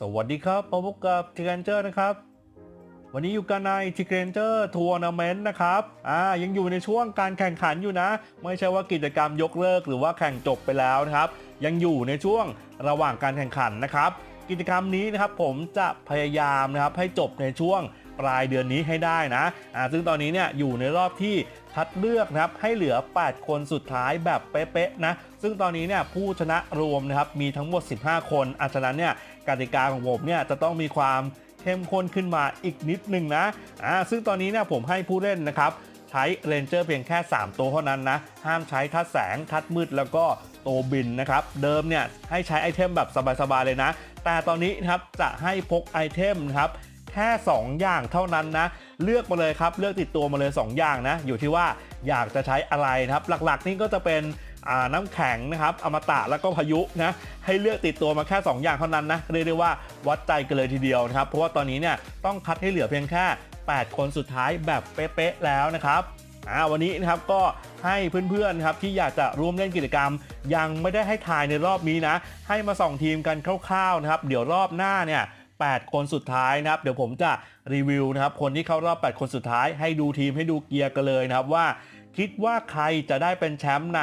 สวัสดีครับพบกับทิกเกนเจอร์นะครับ วันนี้อยู่กันในทิกเกนเจอร์ทัวร์นาเมนต์นะครับอ่ายังอยู่ในช่วงการแข่งขันอยู่นะ ไม่ใช่ว่ากิจกรรมยกเลิกหรือว่าแข่งจบไปแล้วนะครับ ยังอยู่ในช่วงระหว่างการแข่งขันนะครับ กิจกรรมนี้นะครับผมจะพยายามนะครับให้จบในช่วง ปลายเดือนนี้ให้ได้นะอ่าซึ่งตอนนี้เนี่ยอยู่ในรอบที่คัดเลือกนะครับให้เหลือ 8 คนสุดท้ายแบบเป๊ะๆนะซึ่งตอนนี้เนี่ยผู้ชนะรวมนะครับมีทั้งหมด 15 คนอาฉะนั้นเนี่ยกติกาของผมเนี่ยจะต้องมีความเข้มข้นขึ้นมาอีกนิดนึงนะอ่าซึ่งตอนนี้เนี่ยผมให้ผู้เล่นนะครับใช้เรนเจอร์เพียงแค่ 3 ตัวเท่านั้นนะ ห้ามใช้ทัดแสง ทัดมืดแล้วก็โตวบินนะครับ เดิมเนี่ยให้ใช้ไอเทมแบบสบายๆเลยนะ แต่ตอนนี้นะครับจะให้พกไอเทมนะครับ แค่ 2 อย่างเท่านั้นนะ เลือกมาเลยครับเลือกติดตัวมาเลย 2 อย่างนะ อยู่ที่ว่าอยากจะใช้อะไรนะครับ หลักๆ นี่ก็จะเป็นน้ำแข็งนะครับอมตะแล้วก็พายุนะให้เลือกติดตัวมาแค่ 2 อย่างเท่านั้นนะเรียกได้ว่าวัดใจกันเลยทีเดียวนะครับ เพราะว่าตอนนี้เนี่ยต้องคัดให้เหลือเพียงแค่ 8 คนสุดท้ายแบบเป๊ะๆแล้วนะครับวันนี้นะครับก็ให้เพื่อนๆครับที่อยากจะร่วมเล่นกิจกรรม ยังไม่ได้ให้ทายในรอบนี้นะ ให้มาส่องทีมกันคร่าวๆนะครับ เดี๋ยวรอบหน้าเนี่ย 8 คนสุดท้ายนะครับ เดี๋ยวผมจะรีวิวนะครับ คนที่เข้ารอบ 8 คนสุดท้าย ให้ดูทีมให้ดูเกียร์กันเลยนะครับว่า คิดว่าใครจะได้เป็นแชมป์ใน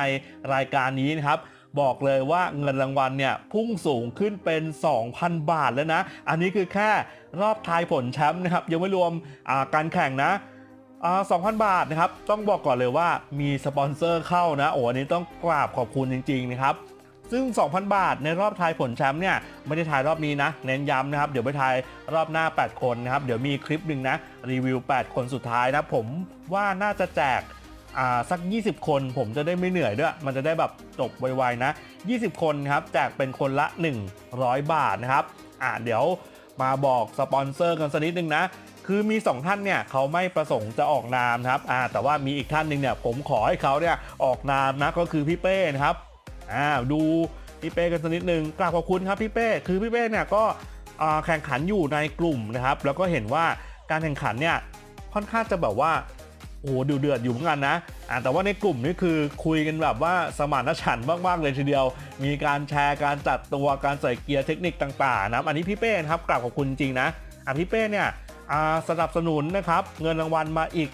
รายการนี้นะครับบอกเลยว่าเงินรางวัลเนี่ยพุ่งสูงขึ้นเป็น 2,000 บาทแล้วนะ อันนี้คือแค่รอบทายผลแชมป์นะครับ ยังไม่รวมการแข่งนะอ่า2,000 บาทนะครับ ต้องบอกก่อนเลยว่ามีสปอนเซอร์เข้านะ โอ้อันนี้ต้องกราบขอบคุณจริง ๆ นะครับ ซึ่ง 2,000 บาทในรอบทายผลแชมป์เนี่ยไม่ได้ทายรอบนี้นะ เน้นย้ำนะครับ เดี๋ยวไปทายรอบหน้า 8 คนนะครับ เดี๋ยวมีคลิปหนึ่งนะ รีวิว 8 คนสุดท้ายนะผมว่าน่าจะแจกสัก 20 คนผมจะได้ไม่เหนื่อยด้วย มันจะได้แบบจบไวๆนะ 20 คนครับแจกเป็นคนละ 100 บาทนะครับอ่าเดี๋ยวมาบอกสปอนเซอร์กันสักนิดนึงนะคือมี 2 ท่านเนี่ยเขาไม่ประสงค์จะออกนามนะครับอ่าแต่ว่ามีอีกท่านหนึ่งเนี่ยผมขอให้เขาเนี่ยออกนามนะก็คือพี่เป้นะครับ อ่าดูพี่เป้กันสักนิดนึงกราบขอบคุณครับพี่เป้คือพี่เป้เนี่ยก็แข่งขันอยู่ในกลุ่มนะครับ แล้วก็เห็นว่าการแข่งขันเนี่ยค่อนข้างจะแบบว่าโอ้โหดูเดือดอยู่เหมือนกันนะอ่าแต่ว่าในกลุ่มนี่คือคุยกันแบบว่าสมานฉันท์มากๆเลยทีเดียว มีการแชร์การจัดตัวการใส่เกียร์เทคนิคต่างๆนะครับอันนี้พี่เป้ครับกราบขอบคุณจริงนะอะพี่เป้เนี่ย สนับสนุนนะครับเงินรางวัลมาอีก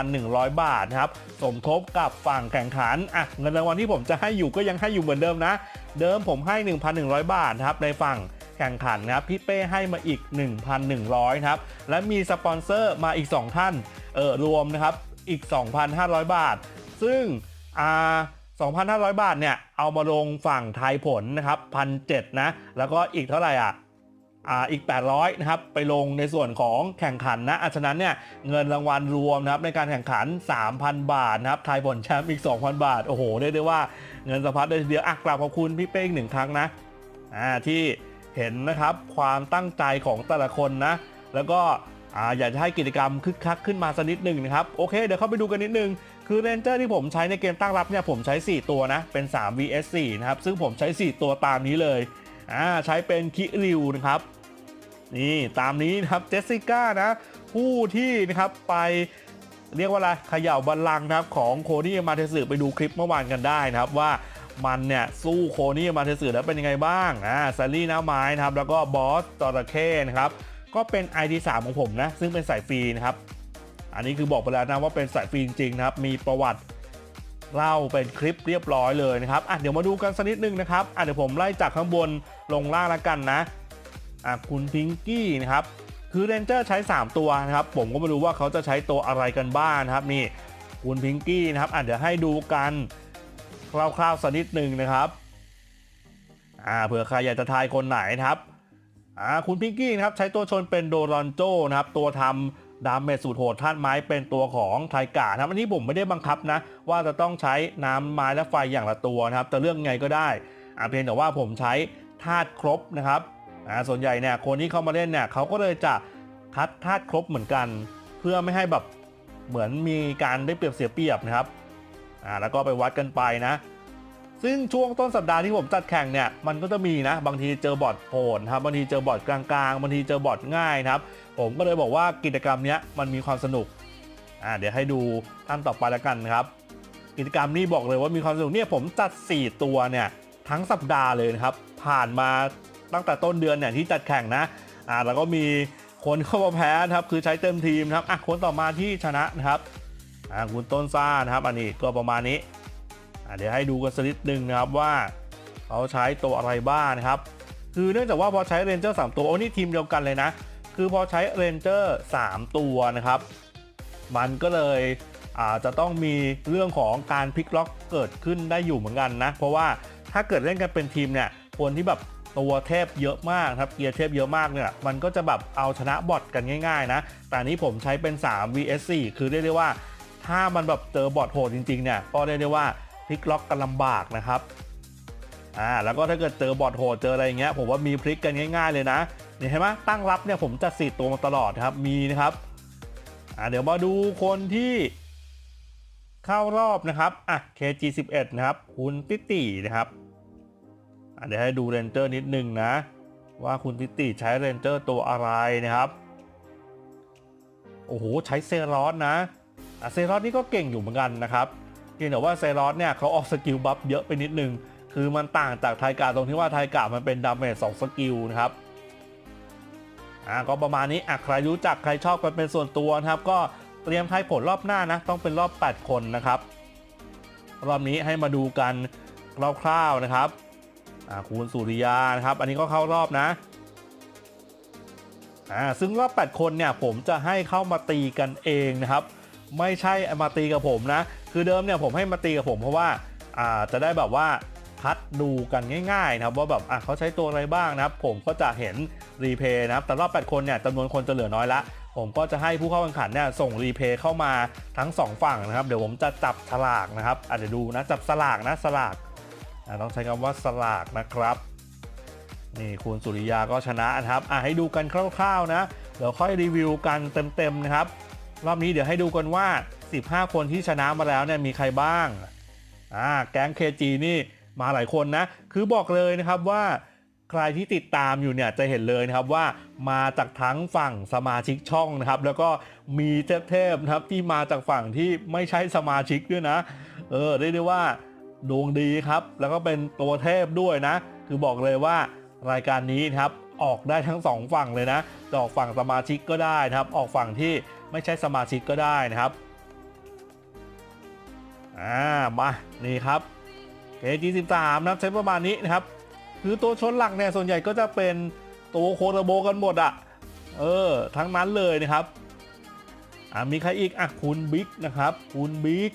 1,100 บาทนะครับสมทบกับฝั่งแข่งขันอะเงินรางวัลที่ผมจะให้อยู่ก็ยังให้อยู่เหมือนเดิมนะ เดิมผมให้ 1,100 บาทนะครับในฝั่งแข่งขันนะครับพี่เป้ให้มาอีก 1,100ครับและมีสปอนเซอร์มาอีก 2 ท่านเออรวมนะครับอีก 2,500 บาท ซึ่งอ่า2,500 บาทเนี่ยเอามาลงฝั่งไทยผลนะครับ1,700นะแล้วก็อีกเท่าไหร่อะ อ่าอีก 800 นะครับ ไปลงในส่วนของแข่งขันนะอะฉะนั้นเนี่ยเงินรางวัลรวมนะครับในการแข่งขัน 3,000 บาทนะครับไทยผลแชมป์อีก 2,000 บาท โอ้โหเรียกได้ว่าเงินสะพัดเลยทีเดียวอะกราบขอบคุณพี่เป้อีกหนึ่งครั้งนะอ่าที่เห็นนะครับความตั้งใจของแต่ละคนนะ แล้วก็อ่าอยากจะให้กิจกรรมคึกคักขึ้นมาสักนิดหนึ่งนะครับ โอเค เดี๋ยวเข้าไปดูกันนิดนึง คือเรนเจอร์ที่ผมใช้ในเกมตั้งรับเนี่ยผมใช้ 4 ตัวนะ เป็น 3 vs 4 นะครับ ซึ่งผมใช้ 4 ตัวตามนี้เลย อ่าใช้เป็นคิริวนะครับนี่ตามนี้นะครับเจสสิก้านะผู้ที่นะครับไปเรียกว่าอะไรขย่าบัลลังก์นะครับของโคนี่มาเทสึไปดูคลิปเมื่อวานกันได้นะครับว่ามันเนี่ยสู้โคนี่มาเทสึแล้วเป็นยังไงบ้างอ่าซารี่น้าไม้นะครับแล้วก็บอสจระเข้นะครับก็เป็น ID 3ของผมนะซึ่งเป็นสายฟรีนะครับอันนี้คือบอกไปแล้วนะว่าเป็นสายฟรีจริงๆนะครับมีประวัติ เล่าเป็นคลิปเรียบร้อยเลยนะครับอะเดี๋ยวมาดูกันสักนิดนึงนะครับอะเดี๋ยวผมไล่จากข้างบนลงล่างแล้วกันนะอะคุณพิงกี้นะครับคือเรนเจอร์ใช้ 3 ตัวนะครับ ผมก็ไม่รู้ว่าเขาจะใช้ตัวอะไรกันบ้างนะครับนี่คุณพิงกี้นะครับอะเดี๋ยวให้ดูกันคร่าวๆสักนิดหนึ่งนะครับอ่าเผื่อใครอยากจะทายคนไหนนะครับอ่าคุณพิงกี้นะครับใช้ตัวชนเป็นโดรอนโจนะครับตัวทำ ดาเมจสูตรโหดท่านไม้เป็นตัวของไทกาครับอันนี้ผมไม่ได้บังคับนะ ว่าจะต้องใช้น้ำไม้และไฟอย่างละตัวนะครับแต่เรื่องไงก็ได้อ่าเพียงแต่ว่าผมใช้ธาตุครบนะครับอ่าส่วนใหญ่เนี่ยคนที่เข้ามาเล่นเนี่ยเขาก็เลยจะคัดธาตุครบเหมือนกัน เพื่อไม่ให้แบบเหมือนมีการได้เปรียบเสียเปรียบนะครับอ่าแล้วก็ไปวัดกันไปนะ ซึ่งช่วงต้นสัปดาห์ที่ผมจัดแข่งเนี่ยมันก็จะมีนะ บางทีเจอบอทโหดครับบางทีเจอบอทกลางๆ บางทีเจอบอทง่ายนะครับ ผมก็เลยบอกว่ากิจกรรมนี้มันมีความสนุกอ่าเดี๋ยวให้ดูท่านต่อไปแล้วกันครับ กิจกรรมนี้บอกเลยว่ามีความสนุกเนี่ยผมจัด 4 ตัวเนี่ยทั้งสัปดาห์เลยนะครับ ผ่านมาตั้งแต่ต้นเดือนเนี่ยที่จัดแข่งนะอ่าแล้วก็มีคนเข้ามาแพ้นะครับคือใช้เต็มทีมครับอะคนต่อมาที่ชนะนะครับอ่าคุณต้นซ่านะครับอันนี้ก็ประมาณนี้ เดี๋ยวให้ดูกันสักนิดนึงนะครับว่าเขาใช้ตัวอะไรบ้างนะครับ คือเนื่องจากว่าพอใช้เรนเจอร์3ตัวโอ้นี่ทีมเดียวกันเลยนะ คือพอใช้เรนเจอร์3ตัวนะครับ มันก็เลยอาจจะต้องมีเรื่องของการพลิกล็อกเกิดขึ้นได้อยู่เหมือนกันนะ เพราะว่าถ้าเกิดเล่นกันเป็นทีมเนี่ยคนที่แบบตัวเทพเยอะมากครับเกียร์เทพเยอะมากเนี่ยมันก็จะแบบเอาชนะบอทกันง่ายๆ นะ แต่นนี้ผมใช้เป็น 3 vs 4คือเรียกได้ว่า ถ้ามันแบบเจอบอทโหดจริงๆเนี่ยก็เรียกได้ว่า พลิกล็อกกันลำบากนะครับอ่าแล้วก็ถ้าเกิดเจอบอทโหดเจออะไรอย่างเงี้ยผมว่ามีพลิกกันง่าย ๆเลยนะนี่เห็นไหมตั้งรับเนี่ยผมจะสีตัวมาตลอดครับมีนะครับอ่าเดี๋ยวมาดูคนที่เข้ารอบนะครับอะ KG11 นะครับคุณติตินะครับอะเดี๋ยวให้ดูเรนเจอร์นิดนึงนะ ว่าคุณติติใช้เรนเจอร์ตัวอะไรนะครับโอ้โหใช้เซรอสนะอะเซรอสนี่ก็เก่งอยู่เหมือนกันนะครับ พียงแต่ว่าเซรอสเนี่ยเขาออกสกิลบัฟเยอะไปนิดนึง คือมันต่างจากไทกาตรงที่ว่าไทกามันเป็นดาเมจสองสกิลนะครับอ่าก็ประมาณนี้อะใครรู้จักใครชอบกันเป็นส่วนตัวนะครับ ก็เตรียมทายผลรอบหน้านะ ต้องเป็นรอบ 8 คนนะครับ รอบนี้ให้มาดูกันคร่าวๆนะครับอ่าคุณสุริยานะครับ อันนี้ก็เข้ารอบนะอ่าซึ่งรอบ 8 คนเนี่ยผมจะให้เข้ามาตีกันเองนะครับ ไม่ใช่มาตีกับผมนะ คือเดิมเนี่ยผมให้มาตีกับผมเพราะว่าจะได้แบบว่าคัดดูกันง่ายๆนะครับว่าแบบเขาใช้ตัวอะไรบ้างนะครับ ผมก็จะเห็นรีเพย์นะครับแต่รอบ 8 คนเนี่ยจำนวนคนจะเหลือน้อยละผมก็จะให้ผู้เข้าแข่งขันเนี่ยส่งรีเพย์เข้ามาทั้ง 2 ฝั่งนะครับ เดี๋ยวผมจะจับฉลากนะครับอาจจะดูนะจับสลากนะสลากต้องใช้คำว่าสลากนะครับนี่คุณสุริยาก็ชนะนะครับอะให้ดูกันคร่าวๆนะเดี๋ยวค่อยรีวิวกันเต็มๆนะครับ รอบนี้เดี๋ยวให้ดูกันว่า 15 คนที่ชนะมาแล้วเนี่ยมีใครบ้างอ่าแก๊ง KG นี่มาหลายคนนะ คือบอกเลยนะครับว่าใครที่ติดตามอยู่เนี่ยจะเห็นเลยนะครับว่ามาจากทั้งฝั่งสมาชิกช่องนะครับ แล้วก็มีเทพๆนะครับที่มาจากฝั่งที่ไม่ใช่สมาชิกด้วยนะ เออได้ได้ว่าดวงดีครับ แล้วก็เป็นตัวเทพด้วยนะ คือบอกเลยว่ารายการนี้นครับออกได้ทั้งสองฝั่งเลยนะออกฝั่งสมาชิกก็ได้นะครับ ออกฝั่งที่ไม่ใช่สมาชิกก็ได้นะครับ อ่ามานี่ครับ KG13 นะครับใช้ประมาณนี้นะครับ คือตัวชนหลักเนี่ยส่วนใหญ่ก็จะเป็นตัวโคโรโบกันหมดอะเออทั้งนั้นเลยนะครับอ่ามีใครอีกอะคุณบิ๊กนะครับคุณบิ๊ก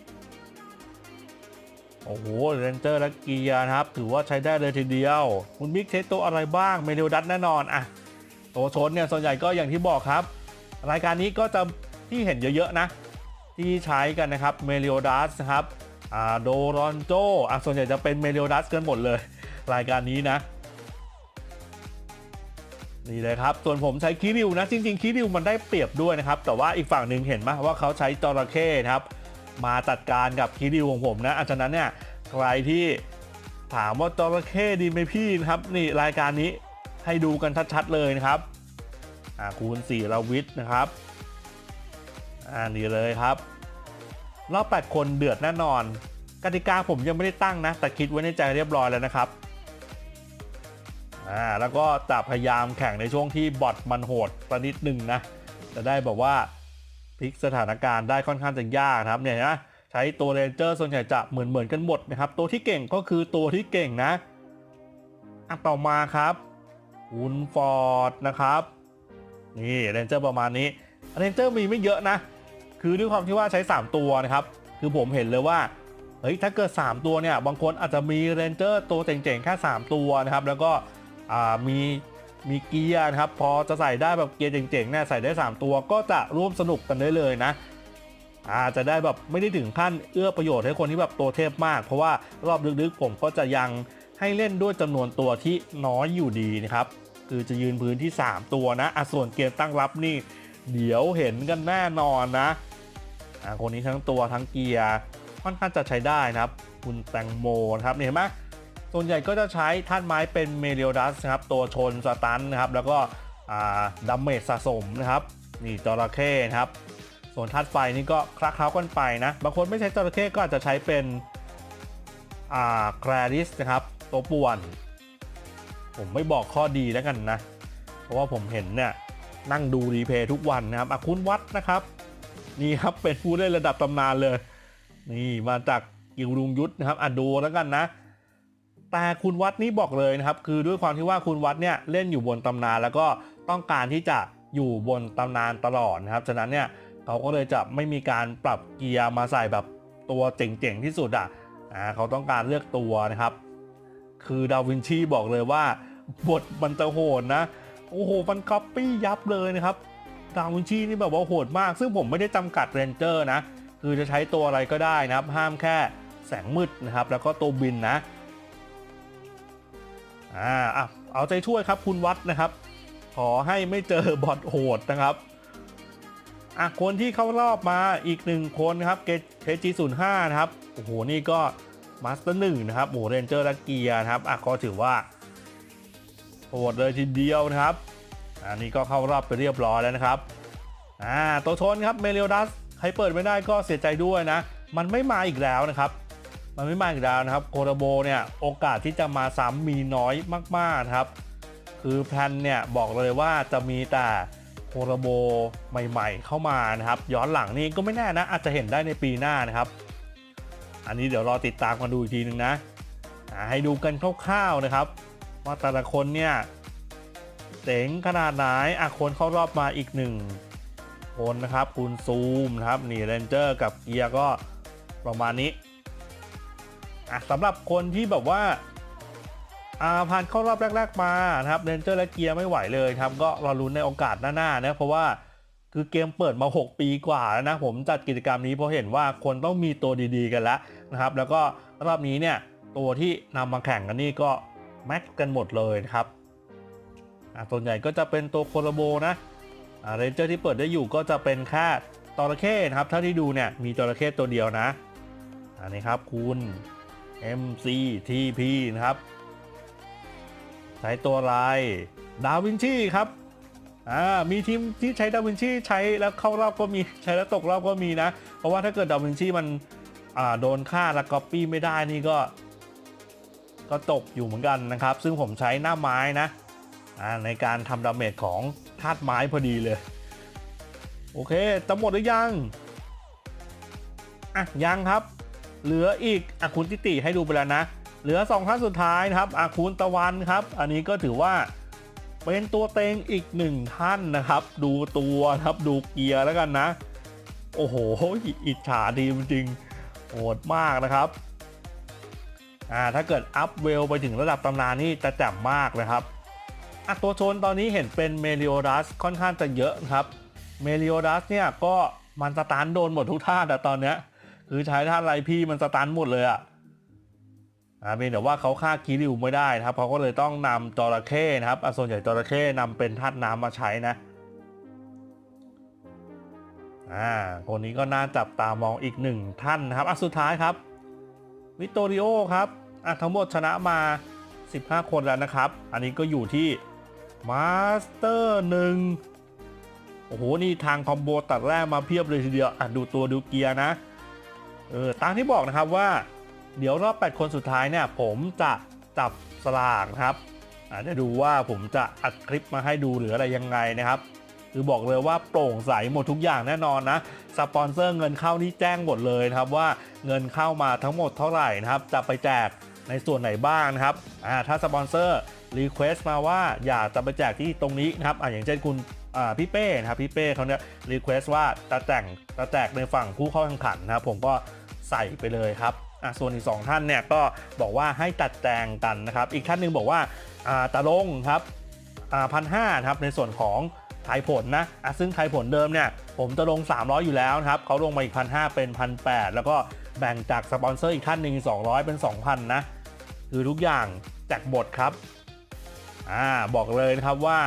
โอ้โหเรนเจอร์และเกียร์นะครับ ถือว่าใช้ได้เลยทีเดียว คุณบิ๊กใช้ตัวอะไรบ้างเมเดลดัตแน่นอนอะตัวชนเนี่ยส่วนใหญ่ก็อย่างที่บอกครับ รายการนี้ก็จะที่เห็นเยอะๆนะ ที่ใช้กันนะครับเมเ i ลดัสนะครับโดรอนโจอะส่วนใหญ่จะเป็นเมเ i ลดัสกันหมดเลย รายการนี้นะ นี่เลยครับ ส่วนผมใช้คิริวนะ จริง ๆคิริวมันได้เปรียบด้วยนะครับ แต่ว่าอีกฝั่งหนึ่งเห็นไหมว่าเขาใช้จระเข้นะครับ มาจัดการกับคิริวของผมนะอาฉะนั้นเนี่ยใครที่ถามว่าจระเข้ดีไหมพี่นะครับ นี่รายการนี้ให้ดูกันชัดๆเลยนะครับอ่าคูณสี่รวิทย์นะครับ อ่านี่เลยครับรอบ8คนเดือดแน่นอน กติกาผมยังไม่ได้ตั้งนะ แต่คิดไว้ในใจเรียบร้อยแล้วนะครับอ่าแล้วก็จะพยายามแข่งในช่วงที่บอทมันโหดประนิดหนึ่งนะ จะได้แบบว่าพลิกสถานการณ์ได้ค่อนข้างจะยากนะครับเนี่ยนะใช้ตัวเรนเจอร์ส่วนใหญ่จะเหมือนเหมือนกันหมดนะครับ ตัวที่เก่งก็คือตัวที่เก่งนะอะต่อมาครับอุนฟอร์ดนะครับ นี่เรนเจอร์ประมาณนี้เรนเจอร์มีไม่เยอะนะ คือด้วยความที่ว่าใช้ 3 ตัวนะครับ คือผมเห็นเลยว่าเฮ้ยถ้าเกิด 3 ตัวเนี่ยบางคนอาจจะมีเรนเจอร์ตัวเจ๋งๆแค่ 3 ตัวนะครับ แล้วก็มีมีเกียร์นะครับ พอจะใส่ได้แบบเกียร์เจ๋งๆเนี่ยใส่ได้ 3 ตัวก็จะร่วมสนุกกันได้เลยนะอาจจะได้แบบไม่ได้ถึงขั้นเอื้อประโยชน์ให้คนที่แบบตัวเทพมาก เพราะว่ารอบลึกๆผมก็จะยังให้เล่นด้วยจำนวนตัวที่น้อยอยู่ดีนะครับคือจะยืนพื้นที่ 3 ตัวนะอะส่วนเกมตั้งรับนี่ เดี๋ยวเห็นกันแน่นอนนะ คนนี้ทั้งตัวทั้งเกียร์ค่อนข้างจะใช้ได้นะครับ คุณแตงโมนะครับเห็นไหมส่วนใหญ่ก็จะใช้ท่านไม้เป็นเมเรียลดัสนะครับ ตัวชนสตันนะครับ แล้วก็อ่าดัมเมจสะสมนะครับ นี่จระเข้นะครับ ส่วนธาตุไฟนี่ก็คลักเคล้ากันไปนะ บางคนไม่ใช้จระเข้ก็อาจจะใช้เป็นแคลริสนะครับ ตัวป่วน ผมไม่บอกข้อดีแล้วกันนะ เพราะว่าผมเห็นเนี่ยนั่งดูรีเพย์ทุกวันนะครับอคุณวัดนะครับ นี่ครับเป็นผู้เล่นระดับตำนานเลย นี่มาจากกิวลุงยุทธนะครับอะดูแล้วกันนะ แต่คุณวัดนี่บอกเลยนะครับ คือด้วยความที่ว่าคุณวัดเนี่ยเล่นอยู่บนตำนาน แล้วก็ต้องการที่จะอยู่บนตำนานตลอดนะครับ ฉะนั้นเนี่ยเขาก็เลยจะไม่มีการปรับเกียร์มาใส่แบบตัวเจ๋งๆที่สุดอะอ่าเขาต้องการเลือกตัวนะครับ คือดาวินชีบอกเลยว่าบทมันจะโหดนะ โอ้โหมันก๊อปปี้ยับเลยนะครับ ดาวินชีนี่แบบว่าโหดมาก ซึ่งผมไม่ได้จำกัดเรนเจอร์นะ คือจะใช้ตัวอะไรก็ได้นะครับ ห้ามแค่แสงมืดนะครับ แล้วก็ตัวบินนะอ่าเอาใจช่วยครับคุณวัดนะครับ ขอให้ไม่เจอบอทโหดนะครับอะคนที่เข้ารอบมาอีกหนึ่งคนนะครับเคจีศูนย์ห้านะครับโอ้โหนี่ก็มาสเตอร์หนึ่งนะครับโอ้เรนเจอร์และเกียร์นะครับอะก็ถือว่าโหดเลยทีเดียวนะครับ อันนี้ก็เข้ารอบไปเรียบร้อยแล้วนะครับอ่าตัวชนครับเมเรียดัสใครเปิดไม่ได้ก็เสียใจด้วยนะ มันไม่มาอีกแล้วนะครับ มันไม่มาอีกแล้วนะครับโคโรโบเนี่ยโอกาสที่จะมาซ้ำมีน้อยมากๆครับ คือแพลนเนี่ยบอกเลยว่าจะมีแต่โคโรโบใหม่ๆ เข้ามานะครับ ย้อนหลังนี่ก็ไม่แน่นะ อาจจะเห็นได้ในปีหน้านะครับ อันนี้เดี๋ยวรอติดตามกันดูอีกทีนึงนะให้ดูกันคร่าวๆนะครับ ว่าแต่ละคนเนี่ย เจ๋งขนาดไหนอะคนเข้ารอบมาอีกหนึ่งคนนะครับคุณซูมนะครับนี่เรนเจอร์กับเกียร์ก็ประมาณนี้อะสำหรับคนที่แบบว่าอ่าผ่านเข้ารอบแรก ๆ มานะครับเรนเจอร์และเกียร์ไม่ไหวเลยครับก็รอลุ้นในโอกาสหน้าๆนะเพราะว่าคือเกมเปิดมา 6 ปีกว่าแล้วนะผมจัดกิจกรรมนี้เพราะเห็นว่าคนต้องมีตัวดีๆกันแล้วนะครับ แล้วก็รอบนี้เนี่ยตัวที่นำมาแข่งกันนี่ก็แม็กกันหมดเลยครับ ส่วนใหญ่ก็จะเป็นตัวโคโรโบนะเรนเจอร์ที่เปิดได้อยู่ก็จะเป็นแค่จระเข้นะครับเท่าที่ดูเนี่ยมีจระเข้ตัวเดียวนะ อันนี้ครับคุณ MCTP นะครับใช้ตัวอะไรดาวินชีครับอ่ามีทีมที่ใช้ดาวินชีใช้แล้วเข้ารอบก็มีใช้แล้วตกรอบก็มีนะ เพราะว่าถ้าเกิดดาวินชีมันอ่าโดนฆ่าแล้วก๊อปปี้ไม่ได้นี่ก็ ก็ตกอยู่เหมือนกันนะครับ ซึ่งผมใช้หน้าไม้นะ ในการทำดาเมจของธาตุไม้พอดีเลย โอเคจะหมดหรือยัง อะ ยังครับ เหลืออีกอะคุณติติให้ดูไปแล้วนะ เหลือ2ท่านสุดท้ายนะครับอาคุณตะวันครับ อันนี้ก็ถือว่าเป็นตัวเต็งอีกหนึ่งท่านนะครับ ดูตัวครับดูเกียร์แล้วกันนะ โอ้โหอิจฉาดีจริงโหดมากนะครับอ่าถ้าเกิดอัพเวลไปถึงระดับตำนานนี่จะแจ่มมากนะครับ ตัวชนตอนนี้เห็นเป็นเมลิโอดัสค่อนข้างจะเยอะครับเมลิโอดัสเนี่ยก็มันสตาร์โดนหมดทุกท่าแต่ตอนเนี้ยคือใช้ท่าไรพี่มันสตันหมดเลยอะอ่าเป็นแต่ว่าเขาฆ่าคิริวไม่ได้นะครับเขาก็เลยต้องนำจระเข้นะครับอะส่วนใหญ่จระเข้นำเป็นธาตุน้ำมาใช้นะอ่าคนนี้ก็น่าจับตามองอีกหนึ่งท่านนะครับอะสุดท้ายครับวิโตริโอครับอะทั้งหมดชนะมา 15 คนแล้วนะครับ อันนี้ก็อยู่ที่ มาสเตอร์หนึ่งโอ้โห นี่ทางคอมโบตัดแรกมาเพียบเลยทีเดียวอะดูตัวดูเกียร์นะ เออตามที่บอกนะครับว่า เดี๋ยวรอบ 8 คนสุดท้ายเนี่ย ผมจะจับสลากครับอาจจะดูว่าผมจะอัดคลิปมาให้ดูหรืออะไรยังไงนะครับ คือบอกเลยว่าโปร่งใสหมดทุกอย่างแน่นอนนะ สปอนเซอร์เงินเข้านี่แจ้งหมดเลยนะครับว่าเงินเข้ามาทั้งหมดเท่าไหร่นะครับ จะไปแจกในส่วนไหนบ้างนะครับ อ่า ถ้าสปอนเซอร์ รีเควส์มาว่าอยากจะไปแจกที่ตรงนี้นะครับอ่าอย่างเช่นคุณพี่เป้นะครับพี่เป้เขาเนี่ยรีเควส์ว่าจะแจกจะแจกในฝั่งผู้เข้าแข่งขันนะครับผมก็ใส่ไปเลยครับอะส่วนอีก 2 ท่านเนี่ยก็บอกว่าให้จัดแจงกันนะครับอีกท่านหนึงบอกว่าอ่าตะลงครับอ่าพันห้าครับในส่วนของทายผลนะอะซึ่งทายผลเดิมเนี่ยผมจะลง 300 อยู่แล้วนะครับเขาลงมาอีกพันห้าเป็นพันแแล้วก็แบ่งจากสปอนเซอร์อีกท่านหนึ่ง200 เป็น 2,000นะคือทุกอย่างแจกบทครับ อ่าบอกเลยนะครับว่า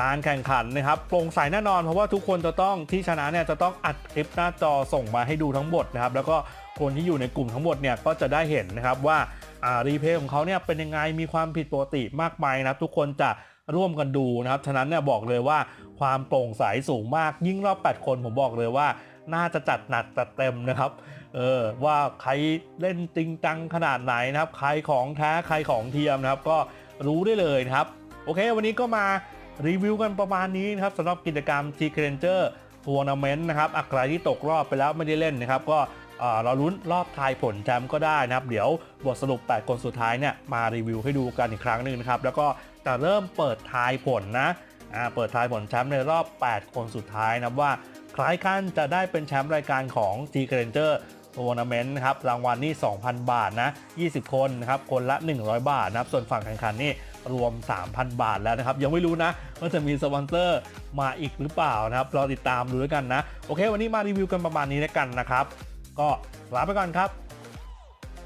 การแข่งขันนะครับโปร่งใสแน่นอนเพราะว่าทุกคนจะต้องที่ชนะเนี่ยจะต้องอัดคลิปหน้าจอส่งมาให้ดูทั้งหมดนะครับ แล้วก็คนที่อยู่ในกลุ่มทั้งหมดเนี่ยก็จะได้เห็นนะครับว่าอ่ารีเพย์ของเขาเนี่ยเป็นยังไงมีความผิดปกติมากมายนะครับทุกคนจะร่วมกันดูนะครับ ฉะนั้นเนี่ยบอกเลยว่าความโปร่งใสสูงมากยิ่งรอบ 8 คนผมบอกเลยว่า น่าจะจัดหนักจัดเต็มนะครับ เออว่าใครเล่นจริงจังขนาดไหนนะครับ ใครของแท้ใครของเทียมนะครับ ก็รู้ได้เลยนะครับ โอเค วันนี้ก็มารีวิวกันประมาณนี้นะครับสำหรับกิจกรรม t g r a n g e r Tournament นะครับอะใครที่ตกรอบไปแล้วไม่ได้เล่นนะครับ ก็เอ่อเราลุ้นรอบทายผลแชมป์ก็ได้นะครับ เดี๋ยวบทสรุป 8 คนสุดท้ายเนี่ยมารีวิวให้ดูกันอีกครั้งหนึ่งนะครับ แล้วก็จะเริ่มเปิดทายผลนะเปิดทายผลแชมป์ในรอบ 8 คนสุดท้ายนะครั บว่าใครขั้นจะได้เป็นแชมป์รายการของ t g r a n g e r ทัวร์นาเมนต์นะครับรางวัลนี่ 2,000 บาทนะ 20 คนนะครับคนละ 100 บาทนะครับส่วนฝั่งแข่งขันนี่รวม 3,000 บาทแล้วนะครับ ยังไม่รู้นะว่าจะมีสปอนเซอร์มาอีกหรือเปล่านะครับรอติดตามดูแล้วยกันนะ โอเค วันนี้มารีวิวกันประมาณนี้แล้วกันนะครับ ก็ลาไปก่อนครับ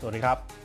สวัสดีครับ